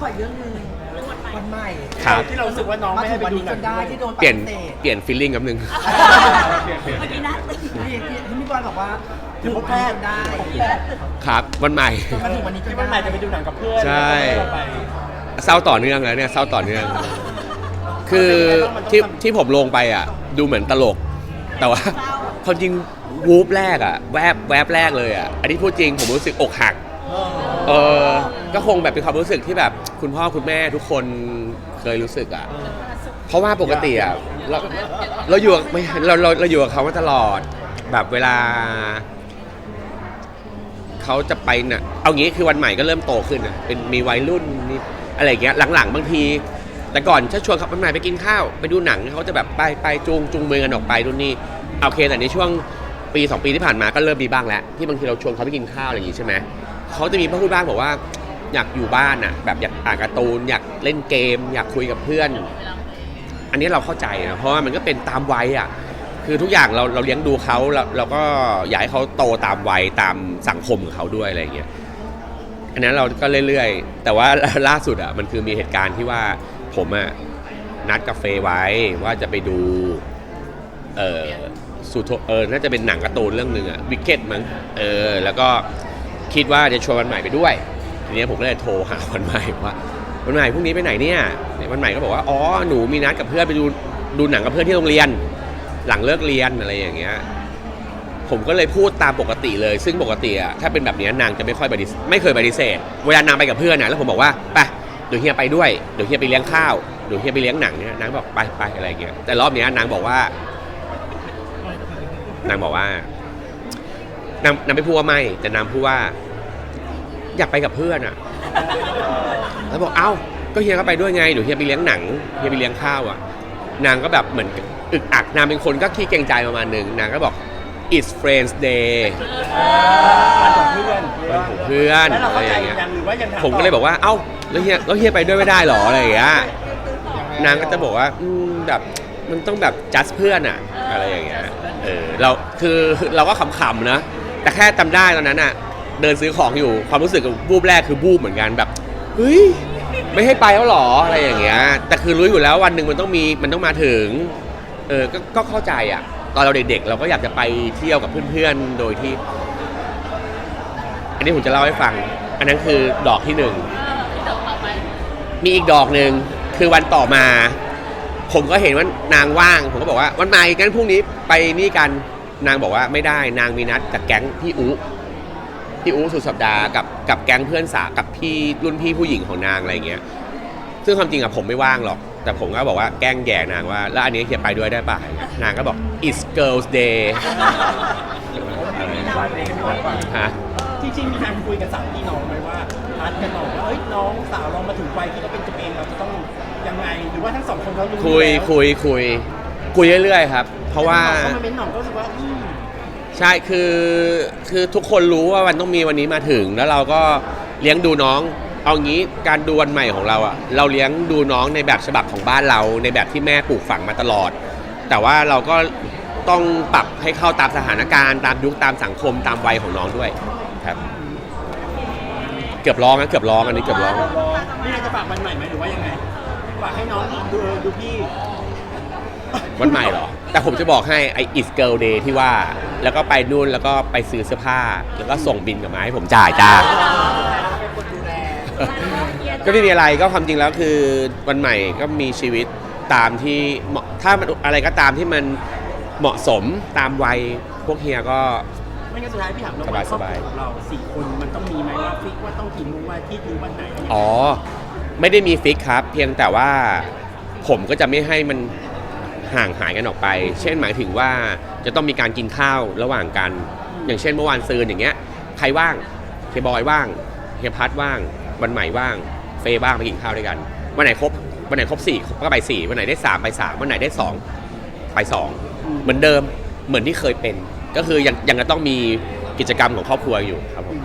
ขออีกเรื่องหนึงวันใหม่ครับ ที่เรารู้สึกว่าน้องมาไม่ถึให้งไปวันดูนี้หจนังนได้ที่โดนเปลี่ยนฏิเสธ เปลี่ยนฟีลลิ่งกับนึง เมื่อกี้นะพี่พี่พี่บอยบอกว่าถึงพบแพทย์ได้ครับวันใหม่จนมาถึงวันนี้จนที่ได้วันใหม่จะไปดูหนังกับเพื่อนใช่ แล้วก็ไป เศร้าต่อเนื่องแล้วเนี่ยเศร้าต่อเนื่อง คือที่ที่ผมลงไปอะ ดูเหมือนตลก แต่ว่าความจริงวูบแรกอะ แวบแวบแรกเลยอะ อันนี้พูดจริงผมรู้สึกอกหัก เออก็คงแบบเป็นความรู้สึกที่แบบคุณพ่อคุณแม่ทุกคนเคยรู้สึกอะ เพราะว่าปกติอะเราเราอยู่กับไม่เราเราเราอยู่กับเขามาตลอด แบบเวลา เขาจะไปน่ะ เอางี้คือวันใหม่ก็เริ่มโตขึ้นอะเป็นมีวัยรุ่นมีอะไรอย่างเงี้ยหลังๆ บางที แต่ก่อนถ้าชวนเขาวันใหม่ไปกินข้าว ไปดูหนังเขาจะแบบไปไปจูงจูงมือกันออกไปนู่นนี่โอเคแต่ในช่วงปีสองปีที่ผ่านมาก็เริ่มมีบ้างแล้วที่บางทีเราชวนเขาไปกินข้าวอะไรอย่างงี้ใช่ไหม เขาจะมีพูดบ้างบอกว่าอยากอยู่บ้านอะแบบอยากอ่านการ์ตูนอยากเล่นเกม อยากคุยกับเพื่อน อันนี้เราเข้าใจนะเพราะว่ามันก็เป็นตามวัยอะคือทุกอย่างเราเราเลี้ยงดูเขาเราเราก็อยากให้เขาโตตามวัยตามสังคมของเขาด้วยอะไรอย่างเงี้ยอันนั้นเราก็เรื่อยๆ แต่ว่าล่าสุดอะมันคือมีเหตุการณ์ที่ว่าผมอะนัดกาเฟไว้ว่าจะไปดูเออสุโธเออน่าจะเป็นหนังการ์ตูนเรื่องหนึ่งอะวิกเก็ตมั้งเออแล้วก็ คิดว่าจะชวนวันใหม่ไปด้วยทีนี้ผมก็เลยโทรหาวันใหม่ว่าวันใหม่พรุ่งนี้ไปไหนเนี่ยวันใหม่ก็บอกว่าอ๋อหนูมีนัดกับเพื่อนไปดูดูหนังกับเพื่อนที่โรงเรียน หลังเลิกเรียนอะไรอย่างเงี้ยผมก็เลยพูดตามปกติเลย ซึ่งปกติอะถ้าเป็นแบบนี้นางจะไม่ค่อยปฏิเสธไม่เคยปฏิเสธ เวลานางไปกับเพื่อนนะแล้วผมบอกว่าไปเดี๋ยวเฮียไปด้วยเดี๋ยวเฮียไปเลี้ยงข้าวเดี๋ยวเฮียไปเลี้ยงหนังเนี่ยนางบอกไปไปอะไรอย่างเงี้ยแต่รอบเนี้ยนางบอกว่านางบอกว่า นางนางไม่พูดว่าไม่ แต่นางพูดว่า อยากไปกับเพื่อนอะแล้วบอกเอ้า ก็เฮียก็ไปด้วยไงเดี๋ยวเฮียไปเลี้ยงหนังเฮียไปเลี้ยงข้าวอะนางก็แบบเหมือนอึกอักนางเป็นคนก็ขี้เกรงใจประมาณหนึ่งนางก็บอก it's friends day วันของเพื่อนวันของเพื่อนแล้วเราอะไรเข้าอใจย่างเงี้ย ยังหรือว่ายังถามผมก็เลยบอกว่า เอ้า แล้วเฮียแล้วเฮียไปด้วยไม่ได้หรออะไรอย่างเงี้ย นางก็จะบอกว่าอืมแบบมันต้องแบบ just เพื่อนอะอะไรอย่างเงี้ย เออเราคือเราก็ขำๆนะ แต่แค่จำได้ตอนนั้นอะเดินซื้อของอยู่ความรู้สึกกับบูบแรกคือบูบเหมือนกันแบบเฮ้ยไม่ให้ไปแล้วหรออะไรอย่างเงี้ย แต่คือรู้อยู่แล้ววันหนึ่งมันต้องมีมันต้องมาถึงเออก็ก็เข้าใจอะตอนเราเด็กๆ เราก็อยากจะไปเที่ยวกับเพื่อนๆโดยที่ อันนี้ผมจะเล่าให้ฟัง อันนั้นคือดอกที่หนึ่งมีอีกดอกหนึ่งคือวันต่อมา ผมก็เห็นว่านางว่าง ผมก็บอกว่าวันใหม่งั้นพรุ่งนี้ไปนี่กัน นางบอกว่าไม่ได้นางมีนัดกับแก๊งพี่อุพี่อุสุดสัปดาห์กับกับแก๊งเพื่อนสาวกับพี่รุ่นพี่ผู้หญิงของนางอะไรอย่างเงี้ย ซึ่งความจริงอะผมไม่ว่างหรอก แต่ผมก็บอกว่าแกล้งแย่นางว่า แล้วอันนี้เฮียไปด้วยได้ป่ะนางก็บอก it's girls day ฮะจริงๆมีการคุยกับสามพี่น้องไหมว่านัดกันหน่อยว่าเอ้ยน้องสาวเรามาถึงวัยที่เราเป็นตัวเองเราจะต้องยังไงหรือว่าทั้งสองคนเขารู้คุยแล้วคุยคุย คุยเรื่อยๆครับ เพราะว่าเขามาเม้นหน่องก็รู้สึกว่าอืมใช่คือคือทุกคนรู้ว่าวันต้องมีวันนี้มาถึง แล้วเราก็เลี้ยงดูน้อง เอางี้การดูวันใหม่ของเราอะเราเลี้ยงดูน้องในแบบฉบับของบ้านเรา ในแบบที่แม่ปลูกฝังมาตลอด แต่ว่าเราก็ต้องปรับให้เข้าตามสถานการณ์ตามยุคตามสังคมตามวัยของน้องด้วยครับ เกือบร้องนะเกือบร้องอันนี้เกือบร้อง นี่เราจะฝากวันใหม่ไหมหรือว่ายังไงฝากให้น้องดูดูพี่ วันใหม่เหรอ แต่ผมจะบอกให้ไอ is girl day ที่ว่า แล้วก็ไปนู่นแล้วก็ไปซื้อเสื้อผ้า แล้วก็ส่งบินกลับมาให้ผมจ่ายจ้า ก็ไม่มีอะไรก็ความจริงแล้วคือวันใหม่ก็มีชีวิตตามที่เหมาะถ้ามันอะไรก็ตามที่มันเหมาะสมตามวัยพวกเฮียก็ ไม่งั้นสุดท้ายพี่ถามเราสบายครอบครัวสบายของเราสี่คนมันต้องมีไหมว่าฟิกว่าต้องกี่โมงวันอาที่ดูวันไหนอะไรอย่างเงี้ย อ๋อ ไม่ได้มีฟิกครับ เพียงแต่ว่าผมก็จะไม่ให้มัน ห่างหายกันออกไป เช่นหมายถึงว่าจะต้องมีการกินข้าวระหว่างกัน อย่างเช่นเมื่อวานซืนอย่างเงี้ยใครว่างเฮียบอยว่างเฮียพัทว่างวันใหม่ว่าง เฟย์ว่างไปกินข้าวด้วยกันวันไหนครบวันไหนครบสี่ก็ไปสี่วันไหนได้สามไปสามวันไหนได้สองไปสองเหมือนเดิมเหมือนที่เคยเป็น ก็คือยังยังจะต้องมีกิจกรรมของครอบครัวอยู่ครับผมอืม